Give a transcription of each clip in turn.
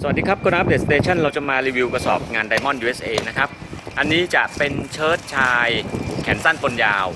สวัสดีครับก็นับเด t สเตชันเราจะมารีวิวกระสอบงาน Diamond USA นะครับ อันนี้จะเป็นเชิ้ตชายแขนสั้นปนยาว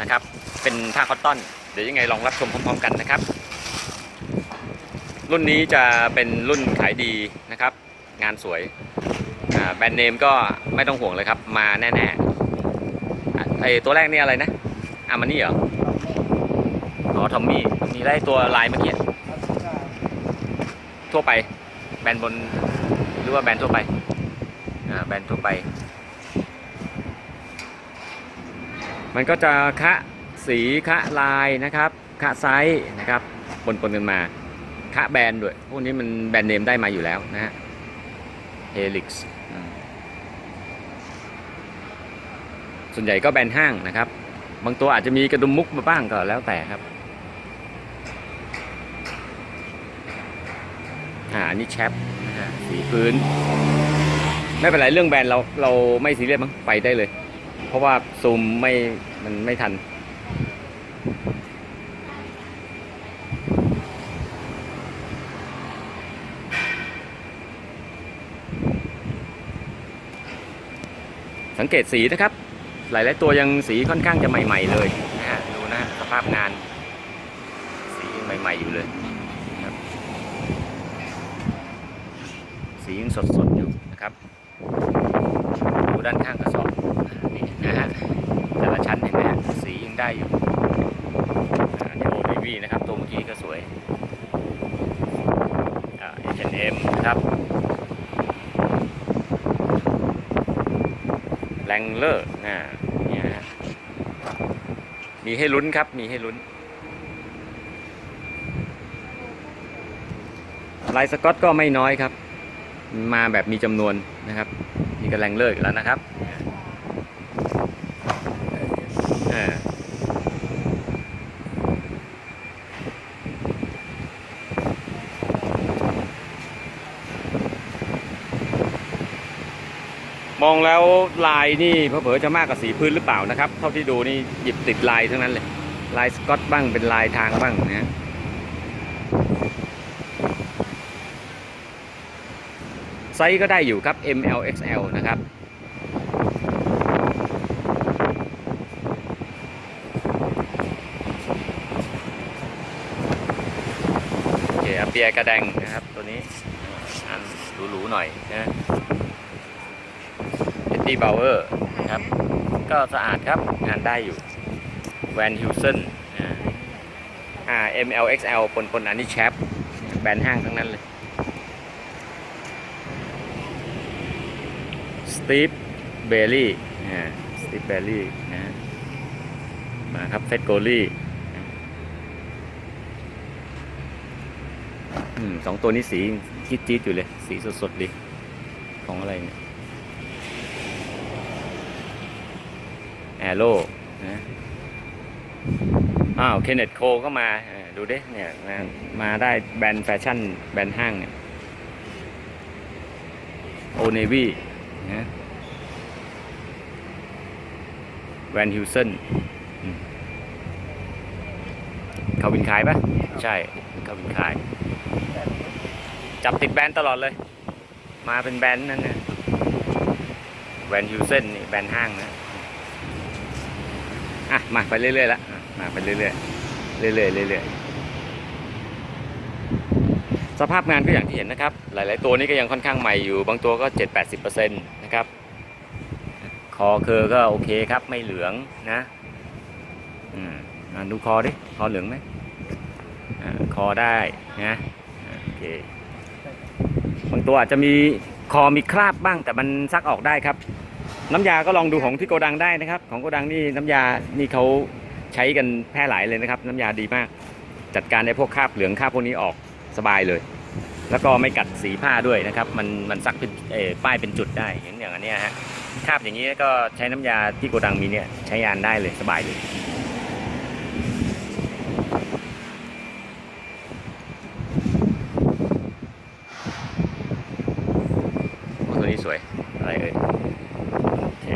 นะครับ เป็นผ้าคอตตอน เดี๋ยวยังไงลองรับชมพร้อมๆกันนะครับ รุ่นนี้จะเป็นรุ่นขายดีนะครับ งานสวยอ่าแบรนด์เนมก็ไม่ต้องห่วงเลยครับ มาแน่ๆอะไอตัวแรกนี่อะไรนะอามานี่เหรอ อ๋อ ทอมมี่ มีได้ตัวลายเมื่อกี้ทั่วไป แบรนด์บนหรือว่าแบรนด์ทั่วไปอ่าแบรนด์ทั่วไป มันก็จะคะสีคะลายนะครับคะไซส์นะครับปนปนกันมาคะแบรนด์ด้วย พวกนี้มันแบรนด์เนมได้มาอยู่แล้วนะฮะ Helix อืมส่วนใหญ่ก็แบรนด์ห้างนะครับ บางตัวอาจจะมีกระดุมมุกมาบ้างก็แล้วแต่ครับ อ่าอันนี่แชปนะฮะสีพื้น ไม่เป็นไรเรื่องแบรนด์เราเราไม่ซีเรียสมั้งไปได้เลย เพราะว่าซูมไม่มันไม่ทัน สังเกตสีนะครับ หลายๆตัวยังสีค่อนข้างจะใหม่ ๆ เลยนะฮะดูนะฮะสภาพงาน สีใหม่ ๆ อยู่เลย สียังสดๆอยู่นะครับดูด้านข้างกระสอบนี่นะฮะแต่ละชั้นเห็นไหมฮะสียังได้อยู่อ่านี่โอบีวีนะครับตัวเมื่อกี้ก็สวยอ่า H&M นะครับแรงเลอร์อ่าเนี่ยฮะมีให้ลุ้นครับมีให้ลุ้นลายสกอตก็ไม่น้อยครับ มาแบบมีจำนวนนะครับมีกระแรงเลิกแล้วนะครับอ่าองแล้วลายนี่เผลอจะมากกว่าสีพื้นหรือเปล่านะครับ เท่าที่ดูนี่หยิบติดลายทั้งนั้นเลย ลายสกอตบ้างเป็นลายทางบ้างนะฮะ ไซส์ก็ได้อยู่ครับ ML XL นะครับโอเคอเปียกระแดงนะครับตัวนี้อันหรูๆหน่อยนะเอ็ดดี้บาวเวอร์นะครับก็สะอาดครับงานได้อยู่แวนฮิวเซนอ่า ML XL ปนปนๆอันนี้แชปแบรนด์ห้างทั้งนั้นเลย ส ตีฟเบลลี่สตีฟเบลลี่นะมาครับเฟสโกลี่อืมสองตัวนี้สีจี๊ดจี๊ดอยู่เลย สีสดๆดีของอะไรเนี่ยแอโร่นะอ้าว เคนเนตโคก็มาอ่าดูดิเนี่ยมามาได้แบรนด์แฟชั่น แบรนด์ห้างเนี่ย โอเนวี่นะ แวนฮิวเซนเขาวินขายปะใช่เขาวินขาย จับติดแบรนด์ตลอดเลย มาเป็นแบรนด์นั่นนะแวนฮิวเซนนี่แบรนด์ห้างนะอะ มาไปเรื่อยๆละมาไปเรื่อยๆเรื่อยๆเรื่อยๆสภาพงานก็อย่างที่เห็นนะครับ หลาย ๆ ตัวนี้ก็ยังค่อนข้างใหม่อยู่ บางตัวก็ 7-80%นะครับ อเคอก็โอเคครับไม่เหลืองนะอืมอะดูคอดิคอเหลืองไหมอคอได้นะโอเคบางตัวอาจจะมีคอมีคราบบ้างแต่มันซักออกได้ครับ น้ำยาก็ลองดูของที่โกดังได้นะครับ ของโกดังนี่น้ำยานี่เขาใช้กันแพร่หลายเลยนะครับ น้ำยาดีมาก จัดการในพวกคราบเหลืองคราบพวกนี้ออกสบายเลย แล้วก็ไม่กัดสีผ้าด้วยนะครับ มันมันซักเป็นป้ายเป็นจุดได้เห็นอย่างอันนี้ฮะ คราบอย่างนี้ก็ใช้น้ำยาที่โกดังมีเนี่ยใช้งานได้เลยสบายเลย โอ้ตัวนี้สวย อะไรเอ่ยโอเค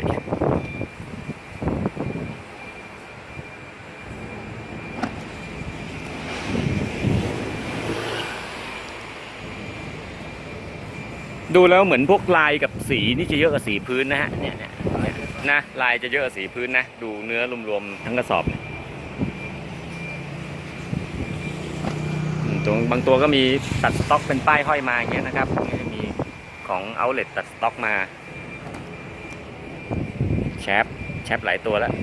ดูแล้วเหมือนพวกลายกับสีนี่จะเยอะกว่าสีพื้นนะฮะเนี่ยเนี่ยนะลายจะเยอะกว่าสีพื้นนะ ดูเนื้อรวมๆทั้งกระสอบตรงบางตัวก็มีตัดสต็อกเป็นป้ายห้อยมาอย่างเงี้ยนะครับนี่จะมีของ outlet ตัดสต็อกมาแชปแชปหลายตัวแล้ว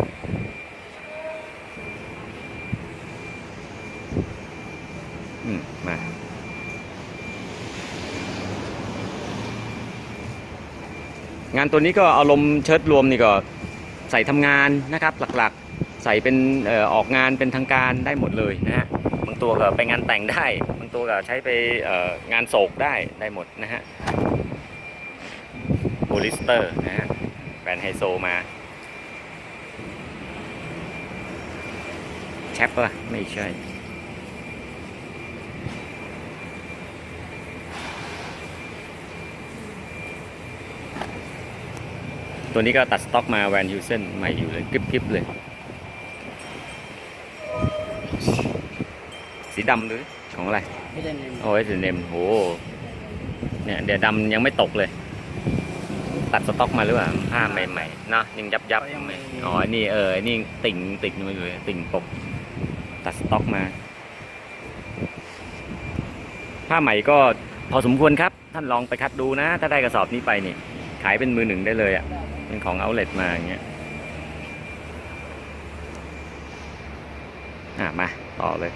อืมมา งานตัวนี้ก็อารมณ์เชิ้ตรวมนี่ก็ใส่ทำงานนะครับหลักๆ ใส่เป็นออออกงานเป็นทางการได้หมดเลยนะฮะบางตัวก็ไปงานแต่งได้ บางตัวก็ใช้ไปงานโศกได้ได้หมดนะฮะโพลิสเตอร์นะฮะแบรนด์ไฮโซมาแชปปะไม่ใช่ ตัวนี้ก็ตัดสต็อกมาแวนยูเซนใหม่อยู่เลยกริบๆเลย สีดำหรือของอะไรไม่ได้เน้นโอ้ยสีเนมโหเนี่ยเดี๋ยวดำยังไม่ตกเลย ตัดสต็อกมาหรือเปล่าผ้าใหม่ๆเนาะยังยับยับๆอ๋อนี่เออนี่ติ่งติ่งมาอยู่เลยติ่งปก ตัดสต็อกมา ผ้าใหม่ก็พอสมควรครับ ท่านลองไปคัดดูนะ ถ้าได้กระสอบนี้ไปนี่ขายเป็นมือหนึ่งได้เลยอะ่ะ เป็นของเอาเล t มาอย่างเงี้ยอะมาต่อเลย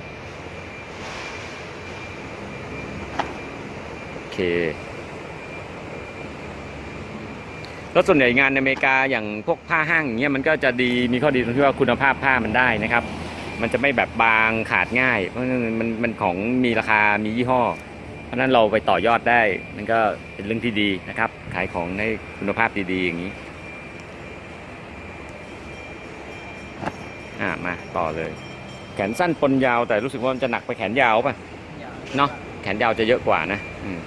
โอเคแล้วส่วนใหญ่งานในอเมริกาอย่างพวกผ้าห้างอย่างเงี้ยมันก็จะดีมีข้อดีตรงที่ว่าคุณภาพผ้ามันได้นะครับ มันจะไม่แบบบางขาดง่าย เพราะมันมันของมีราคามียี่ห้อ เพราะฉะนั้นเราไปต่อยอดได้ มันก็เป็นเรื่องที่ดีนะครับ ขายของในคุณภาพดีๆอย่างนี้ อ่ามาต่อเลย แขนสั้นปนยาวแต่รู้สึกว่ามันจะหนักไปแขนยาวป่ะยาวเนาะแขนยาวจะเยอะกว่านะอืม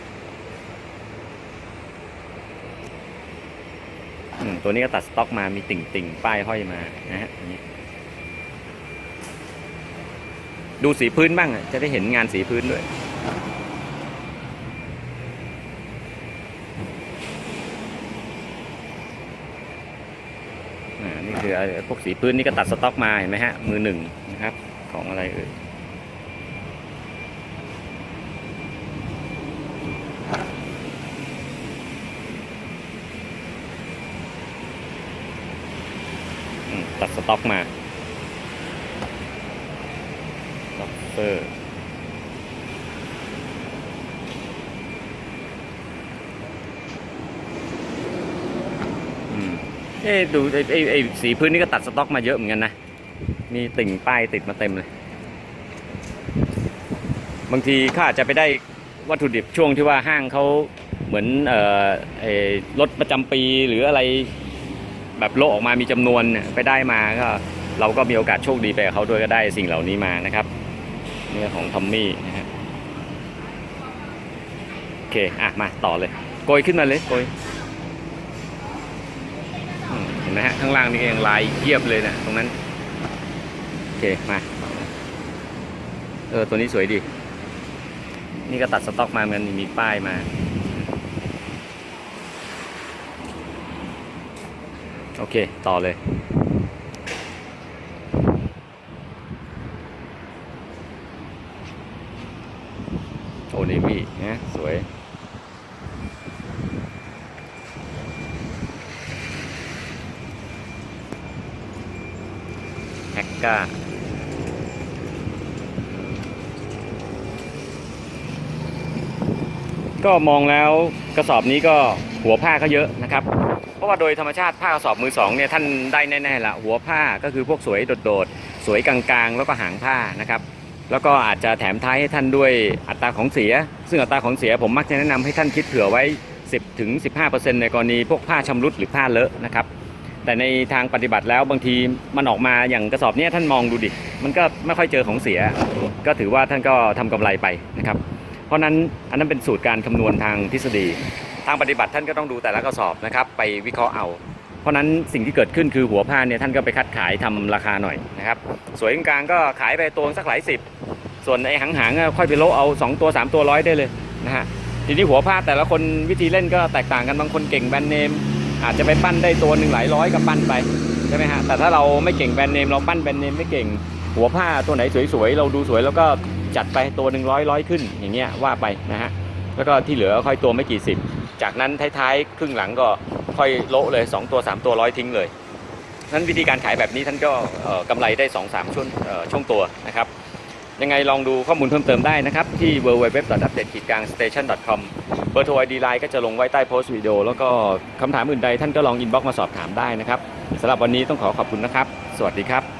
อืมตัวนี้ก็ตัดสต็อกมามีติ่งติ่งๆป้ายห้อยมานะฮะอันนี้ดูสีพื้นบ้างอะจะได้เห็นงานสีพื้นด้วย อ่า นี่คือไอ้ พวกสีพื้นนี่ก็ตัดสต็อกมาเห็นไหมฮะ มือหนึ่งนะครับ ของอะไรเอ่ยตัดสต็อกมาด็อกเตอร์ อืม เอ๊ดูไอ้ไอ้ไอ้สีพื้นนี่ก็ตัดสต็อกมาเยอะเหมือนกันนะ มีติ่งป้ายติดมาเต็มเลย บางทีขาอาจจะไปได้วัตถุดิบช่วงที่ว่าห้างเขาเหมือนเอ่อเอ่อรถประจำปีหรืออะไรแบบโลออกมามีจำนวนไปได้มาก็เราก็มีโอกาสโชคดีไปกับเขาด้วยก็ได้สิ่งเหล่านี้มานะครับนี่ของทอมมี่นะฮะโอเค อะ มาต่อเลย โกยขึ้นมาเลย โกย ห็นไหมฮะข้างล่างนี่เองลายเยียบเลยนะตรงนั้น โอเค มา เออ ตัวนี้สวยดี นี่ก็ตัดสต็อกมาเหมือนมีป้ายมา โอเค ต่อเลยโอเนวี่นะสวย ก้า ก็มองแล้วกระสอบนี้ก็หัวผ้าก็เยอะนะครับ เพราะว่าโดยธรรมชาติผ้ากระสอบมือสองเนี่ยท่านได้แน่ๆละหัวผ้าก็คือพวกสวยโดดๆ สวยกลางๆ แล้วก็หางผ้านะครับแล้วก็อาจจะแถมท้ายให้ท่านด้วยอัตราของเสีย ซึ่งอัตราของเสียผมมักจะแนะนำให้ท่านคิดเผื่อไว้ 10ถึง15%ในกรณีพวกผ้าชำรุดหรือผ้าเลอะนะครับ แต่ในทางปฏิบัติแล้วบางทีมันออกมาอย่างกระสอบนี้ท่านมองดูดิ มันก็ไม่ค่อยเจอของเสีย ก็ถือว่าท่านก็ทำกำไรไปนะครับ เพราะนั้นอันนั้นเป็นสูตรการคำนวณทางทฤษฎี ทางปฏิบัติท่านก็ต้องดูแต่ละกระสอบนะครับ ไปวิเคราะห์เอา เพราะนั้นสิ่งที่เกิดขึ้นคือหัวผ้าเนี่ยท่านก็ไปคัดขายทำราคาหน่อยนะครับ สวยกลางก็ขายไปตัวสักหลายสิบ ส่วนไอ้หางๆก็ค่อยไปโละเอา 2 ตัว 3 ตัวร้อยได้เลยนะฮะทีนี้หัวผ้าแต่ละคนวิธีเล่นก็แตกต่างกันบางคนเก่งแบรนด์เนม อาจจะไปปั้นได้ตัวหนึ่งหลายร้อยก็ปั้นไปใช่ไหมฮะแต่ถ้าเราไม่เก่งแบรนด์เนมเราปั้นแบรนด์เนมไม่เก่ง หัวผ้าตัวไหนสวยๆเราดูสวยแล้วก็จัดไปตัวหนึ่งร้อยร้อยขึ้นอย่างเงี้ยว่าไปนะฮะแล้วก็ที่เหลือค่อยตัวไม่กี่สิบจากนั้นท้ายๆครึ่งหลังก็ค่อยโละเลย 2 ตัว 3 ตัวร้อยทิ้งเลยนั้นวิธีการขายแบบนี้ท่านก็เอ่อกำไรได้ 2 3ช่วงช่วงตัวนะครับ ยังไงลองดูข้อมูลเพิ่มเติมได้นะครับ ที่ www.update-station.com เบอร์โทรอีดีไลน์ก็จะลงไว้ใต้โพสต์วิดีโอ แล้วก็คำถามอื่นใดท่านก็ลองอินบ็อกซ์มาสอบถามได้นะครับสำหรับวันนี้ต้องขอขอบคุณนะครับ สวัสดีครับ